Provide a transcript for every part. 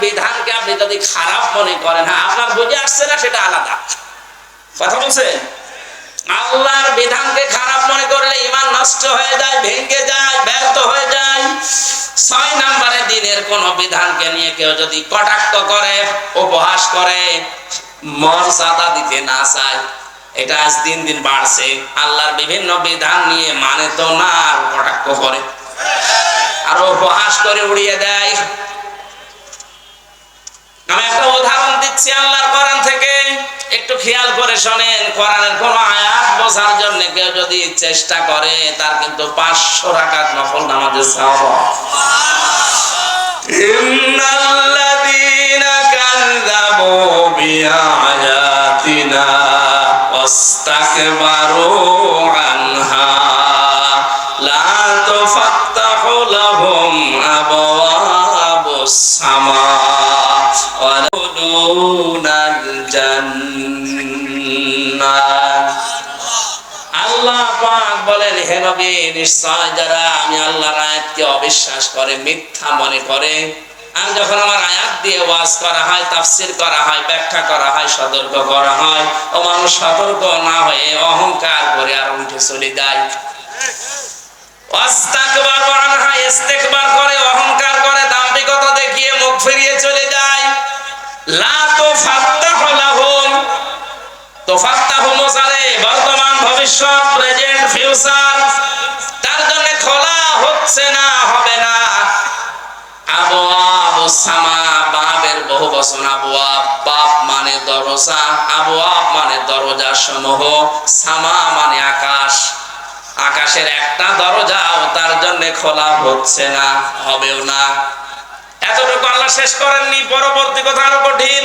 বিধানকে আপনি যদি খারাপ মনে করেন হ্যাঁ আপনার বুঝে আসছে না, সেটা আলাদা। কথা বলছেন আল্লাহর বিধানকে খারাপ মনে করলে ইমান নষ্ট হয়ে যায়, ভেঙে যায়, ব্যর্থ হয়ে যায়। ছয় নম্বরে দিনের কোন বিধানকে নিয়ে কেউ যদি কটাক্ষ করে, উপহাস করে মন মর্যাদা দিতে না চায়, এটা আজ দিন দিন বাড়ছে। আল্লাহর বিভিন্ন বিধান নিয়ে মানে তো না আর কটাক্ষ করে। আর উপহাস করে উড়িয়ে দেয়। আমি একটা উদাহরণ দিচ্ছি আল্লাহর কোরআন থেকে। একটু খেয়াল করে শোনেন, কোরআনের কোন আয়াত বোঝার জন্য কেউ যদি চেষ্টা করে, তার কিন্তু পাঁচশো রাকাত নফল নামাজের আনহা হে নবী, নিশ্চয় যারা আমি আল্লাহর আয়াতকে অবিশ্বাস করে, মিথ্যা মনে করে, আর যখন আমার আয়াত দিয়ে ওয়াজ করা হয়, তাফসির করা হয়, ব্যাখ্যা করা হয়, সতর্ক করা হয়, ও মানুষ সতর্ক না হয়ে অহংকার করে আর উঠে চলে যায়। করে, অহংকার করে, দাম্ভিকতা দেখিয়ে মুখ ফিরিয়ে চলে যায়। লা তুফাত্তাহু লাহুম, তোফাত্তাহু মোসারে বর্তমান ভবিষ্যৎ প্রেজেন্ট ফিউচার, তার জন্য খোলা হচ্ছে না, হবে না। আকাশের একটা দরজাও তার জন্য খোলা হচ্ছে না, হবেও না। এতটুকু আল্লাহ শেষ করেননি, পরবর্তী কথা আরও কঠিন।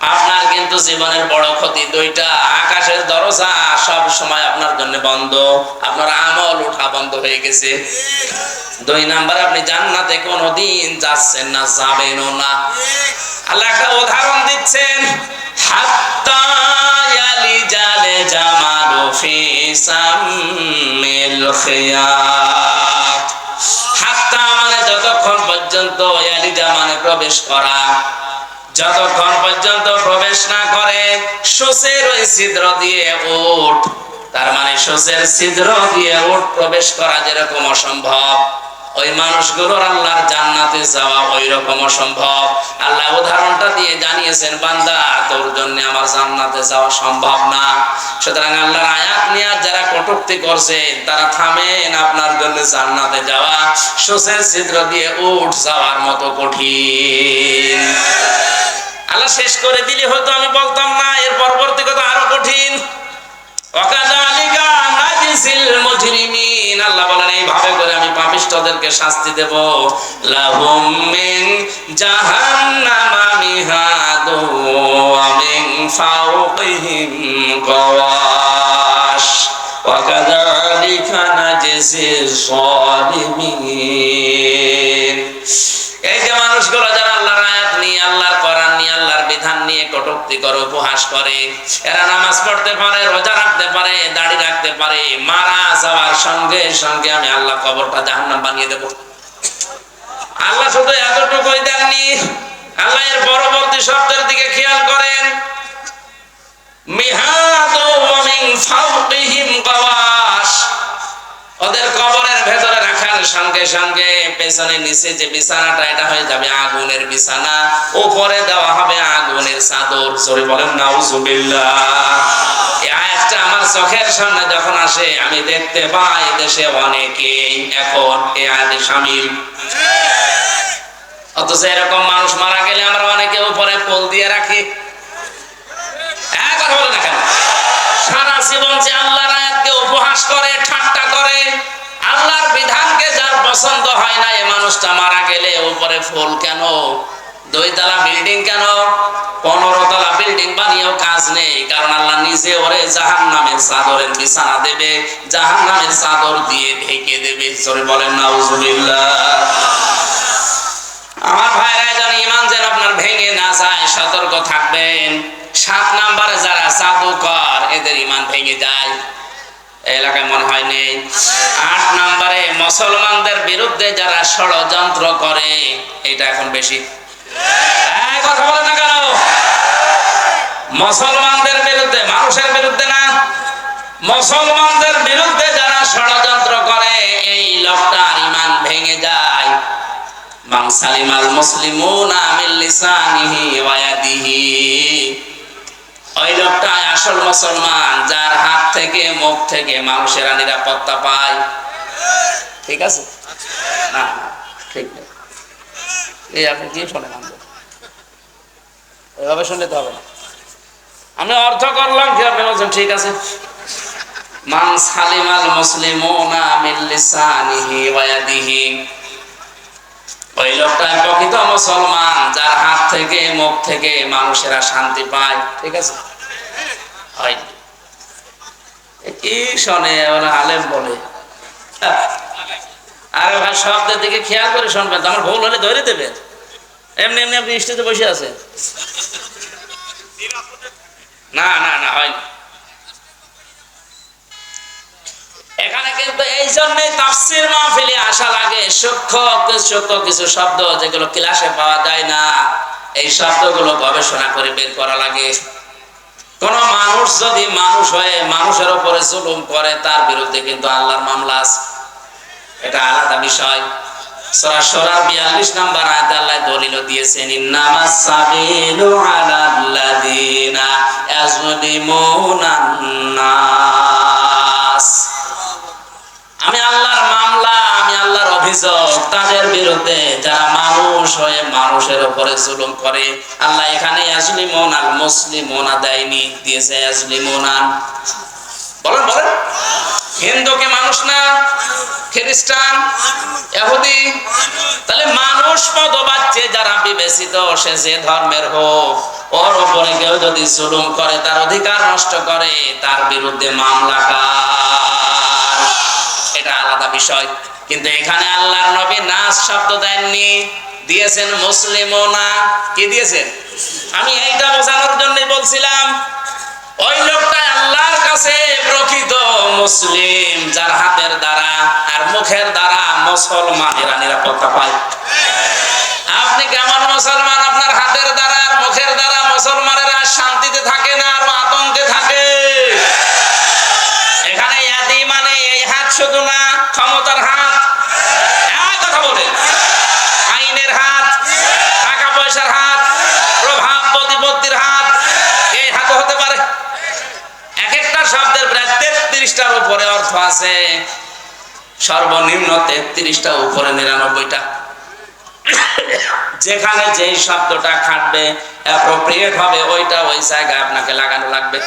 আপনার কিন্তু জীবনের বড় ক্ষতি। দুইটা, আকাশের দরজা সব সময় আপনার জন্য বন্ধ। আপনার আমল উঠা বন্ধ হয়ে গেছে। দুই নাম্বার, আপনি জান্নাতে কোনোদিন যাচ্ছেন না, যাবেনও না। আল্লাহ একটা উদাহরণ দিচ্ছেন, হাত্তা ইয়ালিজালে জামালু ফি সামিল খিয়াত। হাত্তা মানে যতক্ষণ পর্যন্ত ইয়ালিজা মানে প্রবেশ করা। যতক্ষণ পর্যন্ত প্রবেশ না করে সুসের ওই ছিদ্র দিয়ে উঠ। তার মানে সুসের ছিদ্র দিয়ে উঠ, প্রবেশ করা যেরকম অসম্ভব। ওই মানুষগুলোর আল্লাহর জান্নাতে যাওয়া ওই রকম অসম্ভব। আল্লাহ উদাহরণটা দিয়ে জানিয়েছেন, বান্দা, তোর জন্য আমার জান্নাতে যাওয়া সম্ভব না। সুতরাং আল্লাহর আয়াত নিয়ে যারা কটুক্তি করছেন তারা থামেন আপনার জন্য জান্নাতে যাওয়া। সুসের ছিদ্র দিয়ে উঠ যাওয়ার মতো কঠিন। আল্লাহ শেষ করে দিলে হয়তো আমি বলতাম না, এর পরবর্তী কথা আরও কঠিন। শাস্তি দেব। মিন মিন মানুষগুলো যারা কটূক্তি করে, উপহাস করে। এরা নামাজ পড়তে পারে, রোজা রাখতে পারে, দাড়ি রাখতে পারে। মারা যাওয়ার সঙ্গে সঙ্গে আমি আল্লাহ কবরটা জাহান্নাম বানিয়ে দেব। আল্লাহ শুধু এতটুকুই দেননি। আল্লাহ এর পরবর্তী শব্দের দিকে খেয়াল করেন। মিহাদু ওয়া মিন ফাওকিহিম গাওয়াশ। ওদের কবরের ভেতরে রাখার সঙ্গে সঙ্গে পেছনে নিচে যে বিছানাটা, এটা হয়ে যাবে আগুনের বিছানা। উপরে দেওয়া হবে আগুনের চাদর। সরি বলেন, নাউজুবিল্লাহ। আয়াতটা আমার চোখের সামনে যখন আসে, আমি দেখতে পাই দেশে এখন এই আয়াতে শামিল অথচ এরকম মানুষ মারা গেলে আমরা অনেকে উপরে পোল দিয়ে রাখি। হ্যাঁ সারা জীবন যে আল্লাহর আয়াতকে উপহাস করে পছন্দ হয় না, এ মানুষটা মারা গেলে উপরে ফুল কেন? দুইতলা বিল্ডিং কেন? পনেরো তলা বিল্ডিং বানিয়েও কাজ নেই, কারণ আল্লাহ নিজে ওরে জাহান নামের চাদরের বিছানা দেবে জাহান নামের চাদর দিয়ে ঢেকে দেবে। জোরে বলেন না আমার ভাইরা যেন ইমান যেন আপনার ভেঙে না যায়, সতর্ক থাকবেন। সাত নাম্বারে যারা জাদুকর, এদের ইমান ভেঙে যায়। এই এলাকায় মনে হয় নেই। আট নাম্বারে মুসলমানদের বিরুদ্ধে যারা ষড়যন্ত্র করে, এটা এখন বেশি। কথা বলে না কেন? মুসলমানদের বিরুদ্ধে, মানুষের বিরুদ্ধে না। মুসলমানদের বিরুদ্ধে যারা ষড়যন্ত্র করে, এই লোকটার ইমান ভেঙে যায়। মান সালিমাল মুসলিমুনা মিন লিসানিহি ওয়া ইয়াদিহি। ওই লোকটা আসল মুসলমান, যার হাত থেকে, মুখ থেকে মানুষেরা নিরাপত্তা পায়। ঠিক আছে? না ঠিক এই আপনি কি শোনেন এভাবে শুনলে তো হবে না। আমি অর্থ করলাম, কি আপনি বলছেন? ঠিক আছে। মান সালিমাল ওই লোকটা প্রকৃত মুসলমান, যার হাত থেকে, মুখ থেকে মানুষেরা শান্তি পায়। ঠিক আছে? শব্দের দিকে খেয়াল করে শুনবেন তো, আমার ভুল হলে ধরে এমনি এমনি আপনি বসে না না না এখানে কিন্তু এই আসা লাগে। কিছু শব্দ যেগুলো ক্লাসে পাওয়া যায় না। এই শব্দগুলো গবেষণা করে বের করা লাগে। কোন মানুষ যদি মানুষ হয়ে মানুষের উপরে জুলুম করে, তার বিরুদ্ধে কিন্তু আল্লাহর মামলা আছে। এটা আলাদা বিষয়। সূরা সূরা 42 নাম্বার আয়াত আল্লাহ দলিল দিয়েছেন ইন্নামাস সাবিলু আলাল্লাযিনা ইয়াজলিমুনা নাস। আমি আল্লাহর মামলা, আমি আল্লাহর অভিযোগ, তাদের বিরুদ্ধে যারা মানুষ হয়ে মানুষের উপরে জুলুম করে। আল্লাহ এখানে আসলিমন আর মুসলিমনা দেয়নি, দিয়েছে আসলিমনান বলেন বলেন। হিন্দুকে মানুষ না? খ্রিস্টান? এহুদি তাহলে মানুষ পদবাচ্চে যারা বিবেচিত, সে যে ধর্মের হোক, ওর উপরে কেউ যদি জুলুম করে, তার অধিকার নষ্ট করে, তার বিরুদ্ধে মামলা কার? এটা আলাদা বিষয়। কিন্তু এখানে আল্লাহর নবী নাস শব্দ দেননি। দিয়েছেন মুসলিমও না। কি দিয়েছেন? আমি এইটা বোঝানোর জন্য বলছিলাম, ওই লোকটা আল্লাহর কাছে প্রকৃত মুসলিম, যার হাতের দ্বারা আর মুখের দ্বারা মুসলমানেরা নিরাপত্তা পায়। আপনি কেমন মুসলমান? আপনার হাতের দ্বারা আর মুখের দ্বারা মুসলমানেরা শান্তিতে থাকে না আর আছে। সর্বনিম্ন তেত্রিশটা, উপরে নিরানব্বইটা। যেখানে যেই শব্দটা খাটবে অ্যাপ্রোপ্রিয়েট হবে, ওইটা ওই জায়গায় আপনাকে লাগানো লাগবে।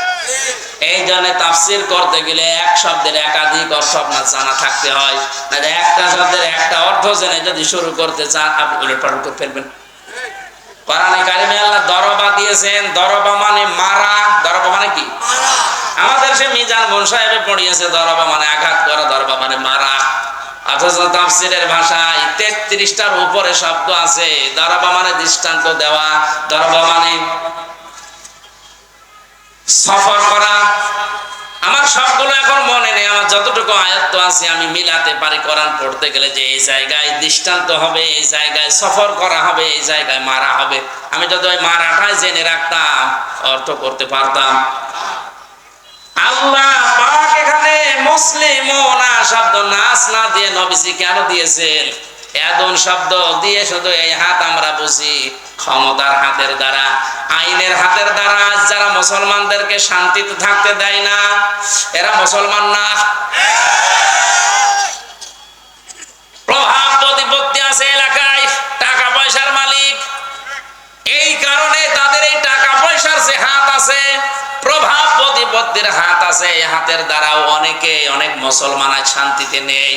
এই জন্য তাফসির করতে গেলে এক শব্দের একাধিক অর্থ আপনার জানা থাকতে হয়। না একটা শব্দের একটা অর্থ জেনে যদি শুরু করতে চান, আপনি উলট পালট করে ফেলবেন। কোরআনে কারিমে আল্লাহ দরবা দিয়েছেন। দরবা মানে মারা। দরবা মানে কি? আমাদের সে মিজান বোন সাহেবে পড়িয়েছে দরবা মানে আঘাত করা দরবা মানে মারা। অথচ তাফসিরের ভাষায় তেত্রিশটার উপরে শব্দ আছে। দরবা মানে দৃষ্টান্ত দেওয়া, দরবা মানে সফর করা। আমার সবগুলো এখন মনে নেই, আমার যতটুকু আয়ত্ত আছে, আমি মিলাতে পারি কোরআন পড়তে গেলে যে এই জায়গায় দৃষ্টান্ত হবে, এই জায়গায় সফর করা হবে, এই জায়গায় মারা হবে। আমি যদি ওই মারাটাই জেনে রাখতাম, অর্থ করতে পারতাম আল্লাহ পাক এখানে মুসলিম না শব্দ নাচ না দিয়ে নবীজি কেন দিয়েছেন? এদন শব্দ দিয়ে শুধু এই হাত আমরা বুঝি। ক্ষমতার হাতের দ্বারা, আইনের হাতের দ্বারা যারা মুসলমানদেরকে শান্তিতে থাকতে দেয় না, এরা মুসলমান না। আছে এই হাতের দ্বারাও অনেকে অনেক মুসলমান শান্তিতে নেই।